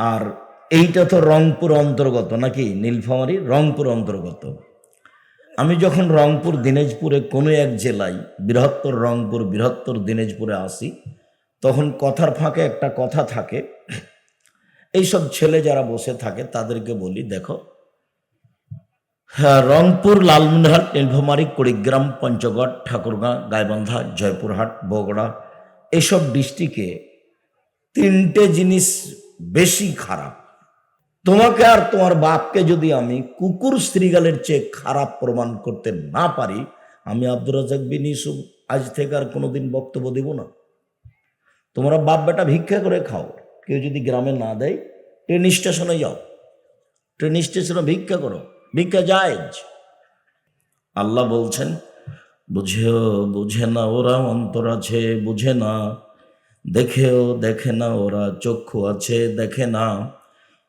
আর এইটা তো রংপুর অন্তর্গত, নাকি নীলফামারি? রংপুর অন্তর্গত। আমি যখন রংপুর, দিনাজপুরে কোনো এক জেলায় বৃহত্তর রংপুর, বৃহত্তর দিনাজপুরে আসি, তখন কথার ফাঁকে একটা কথা থাকে। এইসব ছেলে যারা বসে থাকে, তাদেরকে বলি, দেখো হ্যাঁ রংপুর, লালমনিরহাট, নীলফামারী, কুড়িগ্রাম, পঞ্চগড়, ঠাকুরগাঁ, গাইবান্ধা, জয়পুরহাট, বগুড়া, এসব ডিস্ট্রিক্টে তিনটে জিনিস বেশি খারাপ। তোমাকে আর তোমার বাপকে যদি আমি কুকুর শ্রীগালের চেয়ে খারাপ প্রমাণ করতে না পারি, আমি আব্দুর রাজাক বিন ইউসুফ আজ থেকে আর কোনোদিন বক্তব্য দিব না। তোমরা বাপ বেটা ভিক্ষা করে খাও। কেউ যদি গ্রামে না দেয় ট্রেন স্টেশনে যাও। ট্রেন স্টেশনে ভিক্ষা করো। ভিক্ষা জায়েজ। আল্লাহ বলছেন, বুঝেও বুঝে না ওরা অন্তর আছে, বুঝে না। দেখেও দেখে না ওরা চক্ষু আছে, দেখে না।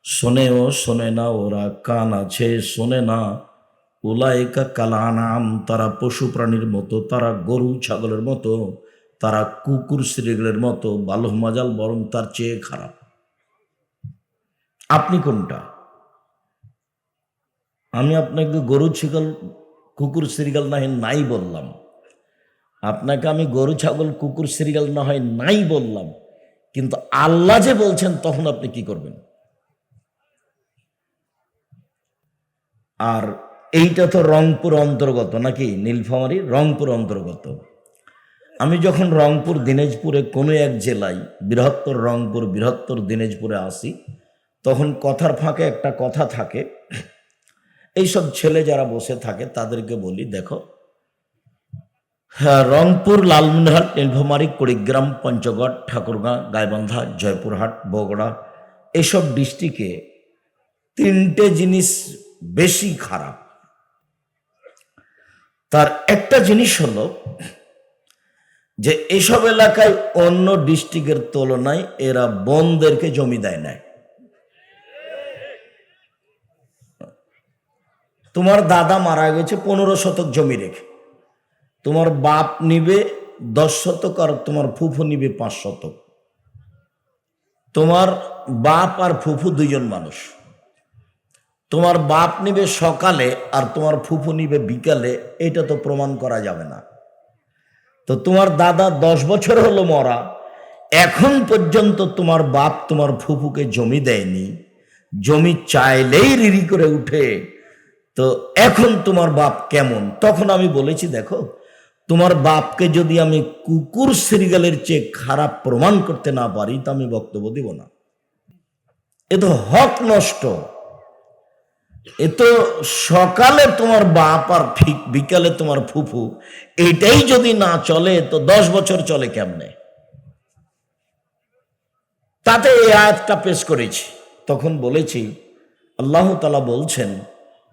শোনেও শোনে না ওরা কান আছে, শোনে না। উলায়িকা কালানাম, তারা পশু প্রাণীর মতো, তারা গরু ছাগলের মতো, তারা কুকুর শ্রীগুলের মতো, বালহ মাজাল বরং তার চেয়ে খারাপ। আপনি কোনটা? আমি আপনাকে গরু, ছাগল, কুকুর, শ্রীগাল না হয় নাই বললাম। আপনাকে আমি গরু, ছাগল, কুকুর, সিরিয়াল না হয় নাই বললাম। কিন্তু আল্লাহ যে বলছেন, তখন আপনি কি করবেন? আর এইটা তো রংপুর অন্তর্গত নাকি? নীলফামারি, রংপুর অন্তর্গত। আমি যখন রংপুর, দিনাজপুরে কোনো এক জেলায় বৃহত্তর রংপুর, বৃহত্তর দিনাজপুরে আসি, তখন কথার ফাঁকে একটা কথা থাকে। এইসব ছেলে যারা বসে থাকে, তাদেরকে বলি, দেখো রংপুর, লালমনিরহাট, নীলফামারী, কুড়িগ্রাম, পঞ্চগড়, ঠাকুরগাঁ, গাইবান্ধা, জয়পুরহাট, বগুড়া, এসব ডিস্ট্রিক্টে তিনটে জিনিস বেশি খারাপ। তার একটা জিনিস হলো যে এসব এলাকায় অন্য ডিস্ট্রিক্টের তুলনায় এরা বনদেরকে জমি দেয় না তোমার দাদা মারা গেছে পনেরো শতক জমি রেখে। তোমার বাপ নিবে দশ শতক আর তোমার ফুফু নিবে পাঁচ শতক। তোমার বাপ আর ফুফু দুজন মানুষ। তোমার বাপ নিবে সকালে আর তোমার ফুফু নিবে বিকালে, এটা তো প্রমাণ করা যাবে না। তো তোমার দাদা দশ বছর হলো মরা, এখন পর্যন্ত তোমার বাপ তোমার ফুফুকে জমি দেয়নি। জমি চাইলেই রিরি করে উঠে। তো এখন তোমার বাপ কেমন? তখন আমি বলেছি, দেখো তোমার বাপকে যদি আমি কুকুর সিরিগালের চেয়ে খারাপ প্রমাণ করতে না পারি, তো আমি বক্তব্য দিব না। এ তো হক নষ্ট। এ তো সকালে তোমার বাপ আর ঠিক বিকালে তোমার ফুফু এটাই যদি না চলে, তো দশ বছর চলে কেমনে? তাতে এই আয়াতটা পেশ করেছি। তখন বলেছি, আল্লাহ তালা বলছেন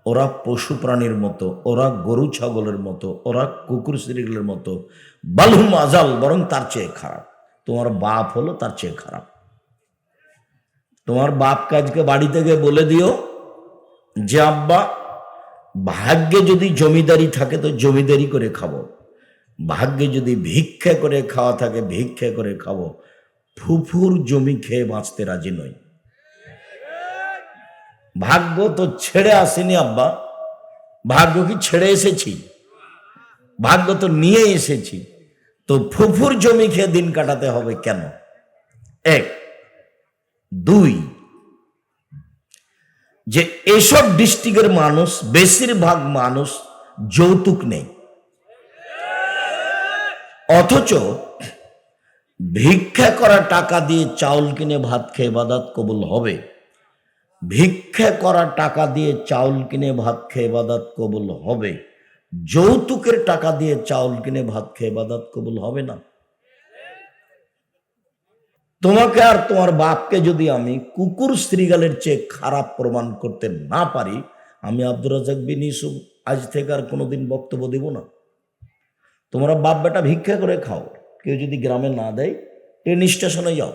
ওরা পশু প্রাণীর মতো, ওরা গরু ছাগলের মতো, ওরা কুকুর শ্রীগুলের মতো বালহুম আজাল বরং তার চেয়ে খারাপ। তোমার বাপ হলো তার চেয়ে খারাপ। তোমার বাপ কাজকে বাড়ি থেকে বলে দিও যে, আব্বা, ভাগ্যে যদি জমিদারি থাকে তো জমিদারি করে খাব। ভাগ্যে যদি ভিক্ষা করে খাওয়া থাকে, ভিক্ষা করে খাব। ফুফুর জমি খেয়ে বাঁচতে রাজি নই। ভাগ্য তো ছেড়ে আসেনি আব্বা। ভাগ্য কি ছেড়ে এসেছি? ভাগ্য তো নিয়ে এসেছি। তো ফুফুর জমি খেয়ে দিন কাটাতে হবে কেন? এক। দুই। যে এসব ডিস্ট্রিক্টের মানুষ, বেশিরভাগ মানুষ যৌতুক নেই। অথচ ভিক্ষা করা টাকা দিয়ে চাউল কিনে ভাত খেয়ে বাদাত কবুল হবে। ভিক্ষা করা টাকা দিয়ে চাউল কিনে ভাত খেয়ে বাদাত কবুল হবে? যৌতুকের টাকা দিয়ে চাউল কিনে ভাত খেয়ে বাদাত কবুল হবে না? তোমাকে আর তোমার বাপকে যদি আমি কুকুর শ্রীগালের চেয়ে খারাপ প্রমাণ করতে না পারি, আমি আব্দুর রাজাক বিন ইউসুফ আজ থেকে আর কোনোদিন বক্তব্য দিব না। তোমরা বাপ বেটা ভিক্ষা করে খাও। কেউ যদি গ্রামে না দেয় ট্রেন স্টেশনে যাও।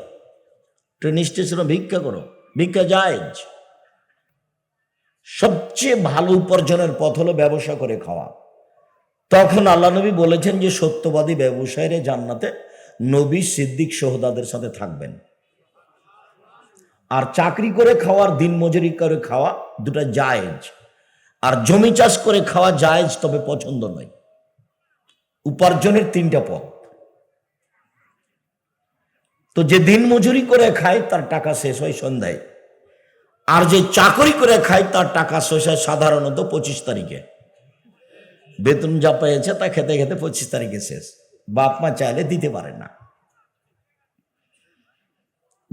ট্রেন স্টেশনে ভিক্ষা করো। ভিক্ষা জায়েজ। সবচেয়ে ভালো উপার্জনের পথ হলো ব্যবসা করে খাওয়া। তখন আল্লাহ নবী বলেছেন যে, সত্যবাদী ব্যবসায়ীরা জান্নাতে নবী সিদ্দিক সোহদাদের সাথে থাকবেন। আর চাকরি করে খাওয়ার দিন মজুরি করে খাওয়া দুটা জায়েজ। আর জমি চাষ করে খাওয়া জায়েজ, তবে পছন্দ নয়। উপার্জনের তিনটা পথ। তো যে দিন মজুরি করে খায়, তার টাকা শেষ হয় সন্ধ্যায়। আর যে চাকরি করে খায়, তার টাকা শেষ হয় সাধারণত পঁচিশ তারিখে। বেতন যা পেয়েছে, তা খেতে খেতে পঁচিশ তারিখে শেষ। বাপ মা চাইলে দিতে পারে না।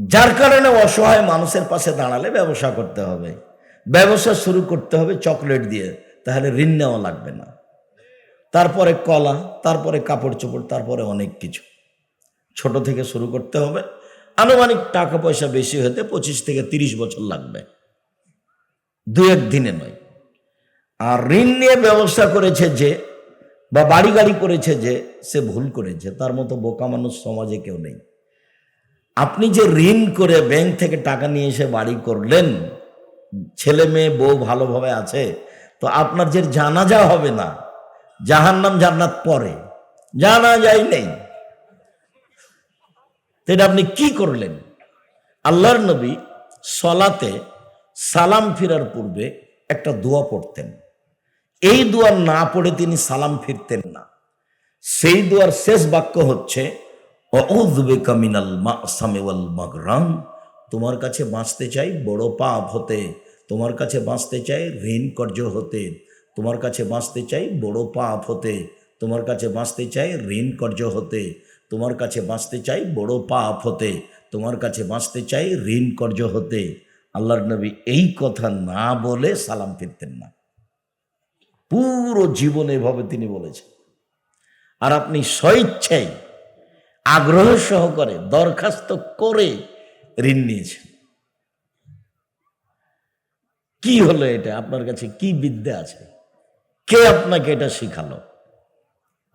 যার কারণে অসহায় মানুষের পাশে দাঁড়ালে ব্যবসা করতে হবে। ব্যবসা শুরু করতে হবে চকলেট দিয়ে, তাহলে ঋণ নেওয়া লাগবে না। তারপরে কলা, তারপরে কাপড় চোপড় তারপরে অনেক কিছু। ছোট থেকে শুরু করতে হবে। আনুমানিক টাকা পয়সা বেশি হতে পঁচিশ থেকে তিরিশ বছর লাগবে। দু এক দিনে নয়। আর ঋণ নিয়ে ব্যবস্থা করেছে যে বা বাড়ি গাড়ি করেছে যে সে ভুল করেছে, তার মতো বোকা মানুষ সমাজে কেউ নেই। আপনি যে ঋণ করে ব্যাংক থেকে টাকা নিয়ে এসে বাড়ি করলেন, ছেলে মেয়ে, বউ ভালোভাবে আছে, তো আপনার যে জানাজা হবে না জাহান নাম জান্নাত পরে। জানা যায় নেই। এটা আপনি কি করলেন? আল্লাহর নবী সলাতে সালাম ফিরার পূর্বে একটা দোয়া পড়তেন। এই দোয়া না পড়ে তিনি সালাম ফিরতেন না। সেই দোয়ার শেষ বাক্য হচ্ছে তোমার কাছে বাঁচতে চাই বড় পাপ হতে, তোমার কাছে বাঁচতে চাই ঋণ কর্য হতে, তোমার কাছে বাঁচতে চাই বড় পাপ হতে, তোমার কাছে বাঁচতে চাই ঋণ কর্য হতে তোমার কাছে বাঁচতে চাই, বড় পাপ হতে। তোমার কাছে বাঁচতে চাই, ঋণ কর্য হতে। আল্লাহর নবী এই কথা না বলে সালাম ফিরতেন না। পুরো জীবন এভাবে তিনি বলেছেন। আর আপনি স্বইচ্ছায় আগ্রহ সহকারে দরখাস্ত করে ঋণ নিয়েছেন। কি হলো এটা? আপনার কাছে কি বিদ্যা আছে? কে আপনাকে এটা শিখালো?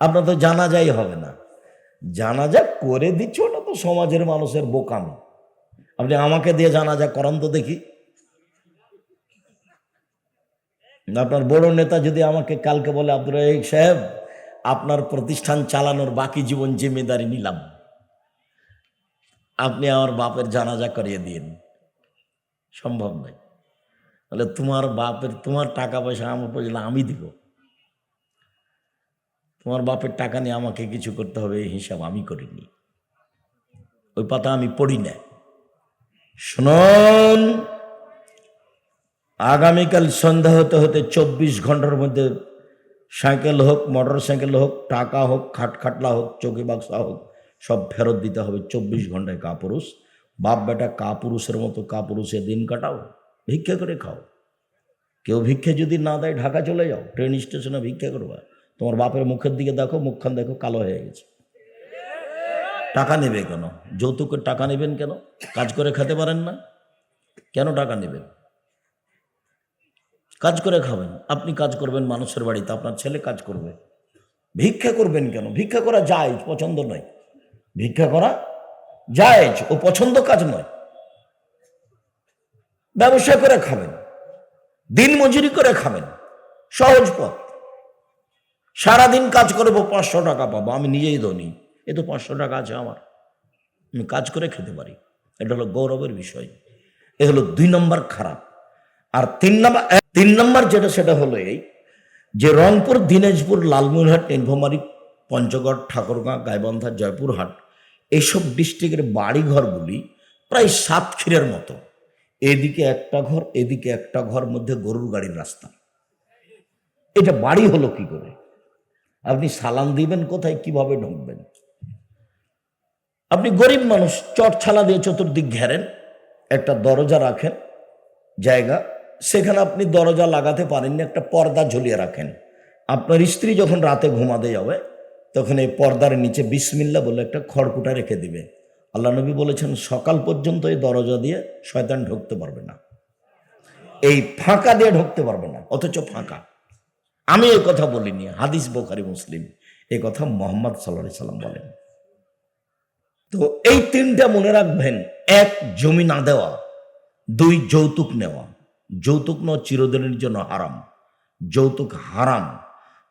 আপনার তো জানা যাই হবে না। জানাজা করে দিচ্ছে ওটা তো সমাজের মানুষের বোকামি? আপনি আমাকে দিয়ে জানাজা করান তো দেখি। আপনার বড় নেতা যদি আমাকে কালকে বলে, আব্দুর রাহিক সাহেব, আপনার প্রতিষ্ঠান চালানোর বাকি জীবন জিম্মেদারি নিলাম। আপনি আমার বাপের জানাজা করিয়ে দিন। সম্ভব নয়। তাহলে তোমার বাপের, তোমার টাকা পয়সা আমার পয়সা আমি দিব। তোমার বাপের টাকা নিয়ে আমাকে কিছু করতে হবে, এই হিসাব আমি করিনি। ওই পাতা আমি পড়ি না। শুনুন, আগামীকাল সন্ধ্যা হতে হতে চব্বিশ ঘণ্টার মধ্যে সাইকেল হোক মোটর সাইকেল হোক, টাকা হোক খাটখাটলা হোক, চৌকি বাক্সা হোক, সব ফেরত দিতে হবে চব্বিশ ঘন্টায় কাপুরুষ। বাপ বেটা কাপুরুষের মতো কাপুরুষে দিন কাটাও, ভিক্ষা করে খাও। কেউ ভিক্ষে যদি না দেয় ঢাকা চলে যাও ট্রেন স্টেশনে ভিক্ষা করবা। তোমার বাপের মুখের দিকে দেখো, মুখখান দেখো, কালো হয়ে গেছে। টাকা নেবে কেন? যৌতুকের টাকা নেবেন কেন? কাজ করে খেতে পারেন না? কেন টাকা নেবেন? কাজ করে খাবেন। আপনি কাজ করবেন মানুষের বাড়িতে, আপনার ছেলে কাজ করবে। ভিক্ষা করবেন কেন? ভিক্ষা করা যায়, পছন্দ নয়। ভিক্ষা করা যায়, ও পছন্দ কাজ নয়। ব্যবসা করে খাবেন। দিন মজুরি করে খাবেন। সহজ পথ। সারাদিন কাজ করব, পাঁচশো টাকা পাবো। আমি নিজেই ধনী। এ তো পাঁচশো টাকা আছে আমার। আমি কাজ করে খেতে পারি। এটা হলো গৌরবের বিষয়। এ হলো দুই নম্বর খারাপ। আর তিন নম্বর তিন নম্বর যেটা, সেটা হলো এই যে রংপুর, দিনাজপুর, লালমনিরহাট, নীলফামারী, পঞ্চগড়, ঠাকুরগাঁ, গাইবান্ধা, জয়পুরহাট এইসব ডিস্ট্রিক্টের বাড়িঘরগুলি প্রায় সাত সাতক্ষীরের মতো। এদিকে একটা ঘর, এদিকে একটা ঘর মধ্যে গরুর গাড়ির রাস্তা। এটা বাড়ি হলো কি করে? আপনি সালাম দিবেন কোথায়? কীভাবে ঢুকবেন? আপনি গরিব মানুষ, চট ছালা দিয়ে চতুর্দিক ঘেরেন, একটা দরজা রাখেন, জায়গা, সেখানে আপনি দরজা লাগাতে পারেননি, একটা পর্দা ঝুলিয়ে রাখেন। আপনার স্ত্রী যখন রাতে ঘুমাতে যাবে, তখন এই পর্দার নিচে বিসমিল্লা বলে একটা খড়কুটা রেখে দিবে। আল্লাহ নবী বলেছেন, সকাল পর্যন্ত এই দরজা দিয়ে শয়তান ঢুকতে পারবে না। এই ফাঁকা দিয়ে ঢুকতে পারবে না, অথচ ফাঁকা। আমি এই কথা বলিনি, হাদিস বোখারি, মুসলিম। এই কথা মোহাম্মদ সাল্লা সাল্লাম বলেন। তো এই তিনটা মনে রাখবেন, এক, জমি না দেওয়া, দুই, যৌতুক নেওয়া। যৌতুক নেওয়া চিরদিনের জন্য হারাম। যৌতুক হারাম।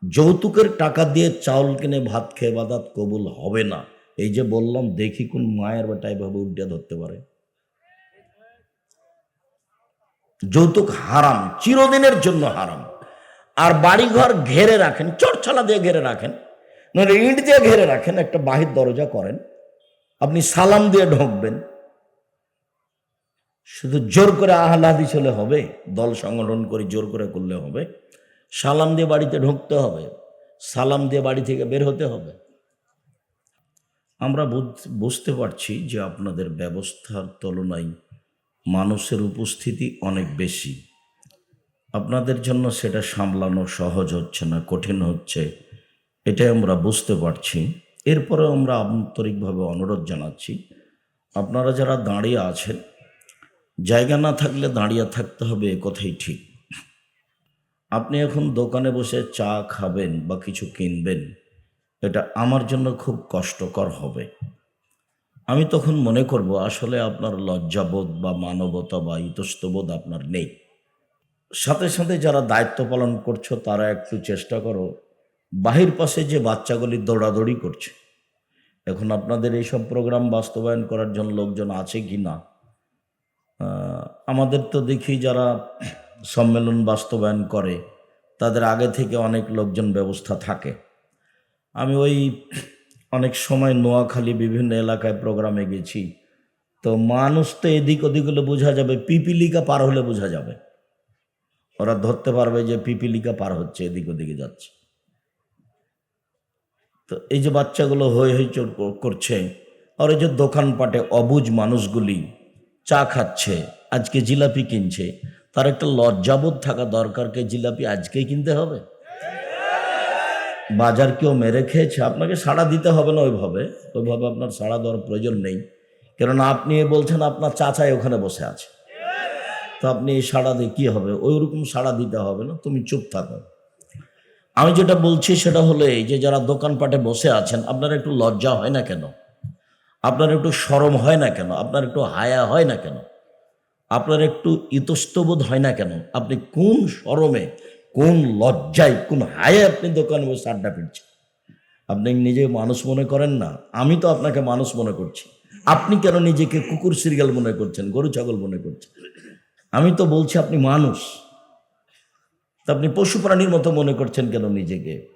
যৌতুকের টাকা দিয়ে চাউল কিনে ভাত খেয়ে বাদাত কবুল হবে না। এই যে বললাম, দেখি কোন মায়ের বেটা এভাবে উড্ডা ধরতে পারে। যৌতুক হারাম, চিরদিনের জন্য হারাম। আর বাড়িঘর ঘেরে রাখেন চরছালা দিয়ে ঘেরে রাখেন, নইলে ইট দিয়ে ঘেরে রাখেন, একটা বাহির দরজা করেন, আপনি সালাম দিয়ে ঢোকবেন। শুধু জোর করে আহ্লাদি চলে হবে, দল সংগঠন করে জোর করে করলে হবে, সালাম দিয়ে বাড়িতে ঢুকতে হবে, সালাম দিয়ে বাড়ি থেকে বের হতে হবে। আমরা বুঝ- বুঝতে পারছি যে আপনাদের ব্যবস্থার তুলনায় মানুষের উপস্থিতি অনেক বেশি। আপনাদের জন্য সেটা সামলানো সহজ হচ্ছে না, কঠিন হচ্ছে। এটাই আমরা বুঝতে পারছি। এরপরেও আমরা আন্তরিকভাবে অনুরোধ জানাচ্ছি, আপনারা যারা দাঁড়িয়ে আছেন, জায়গা না থাকলে দাঁড়িয়ে থাকতে হবে, এ কথাই ঠিক। আপনি এখন দোকানে বসে চা খাবেন বা কিছু কিনবেন, এটা আমার জন্য খুব কষ্টকর হবে। আমি তখন মনে করব, আসলে আপনার লজ্জাবোধ বা মানবতা বা ইতস্তবোধ আপনার নেই। সাথে সাথে যারা দায়িত্ব পালন করছ, তারা একটু চেষ্টা করো, বাহির পাশে যে বাচ্চাগুলি দৌড়াদৌড়ি করছে। এখন আপনাদের এইসব প্রোগ্রাম বাস্তবায়ন করার জন্য লোকজন আছে কি না? আমাদের তো দেখি যারা সম্মেলন বাস্তবায়ন করে, তাদের আগে থেকে অনেক লোকজন ব্যবস্থা থাকে। আমি ওই অনেক সময় নোয়াখালী বিভিন্ন এলাকায় প্রোগ্রামে গেছি, তো মানুষ তো এদিক ওদিক হলে বোঝা যাবে, পিপিলিকা পার হলে বোঝা যাবে। ওরা ধরতে পারবে যে পিপিলিকা পার হচ্ছে, এদিক ওদিকে যাচ্ছে। তো এই যে বাচ্চাগুলো হই হইচড় কর- করছে, আর এই যে দোকানপাটে অবুজ মানুষগুলি চা খাচ্ছে, আজকে জিলাপি কিনছে, তার একটা লজ্জাবোধ থাকা দরকার দরকারকে জিলাপি আজকেই কিনতে হবে? বাজার কেউ মেরে খেয়েছে, আপনাকে সাড়া দিতে হবে না ওইভাবে ওইভাবে আপনার সাড়া দেওয়ার প্রয়োজন নেই। কেননা আপনি বলছেন, আপনার চাচাই ওখানে বসে আছে। তো আপনি এই সাড়া দিয়ে কী হবে? ওই রকম সাড়া দিতে হবে না, তুমি চুপ থাকো। আমি যেটা বলছি সেটা হলো এই যে যারা দোকানপাটে বসে আছেন, আপনার একটু লজ্জা হয় না কেন? আপনার একটু সরম হয় না কেন? আপনার একটু হায়া হয় না কেন? আপনার একটু ইতস্তবোধ হয় না কেন? আপনি কোন সরমে, কোন লজ্জায়, কোন হায়ে আপনি দোকানে বসে আড্ডা পিটছেন আপনি নিজে মানুষ মনে করেন না? আমি তো আপনাকে মানুষ মনে করছি। আপনি কেন নিজেকে কুকুর সিরিয়াল মনে করছেন, গরু ছাগল মনে করছেন? আমি তো বলছি আপনি মানুষ। তা আপনি পশু প্রাণীর মতো মনে করছেন কেন নিজেকে?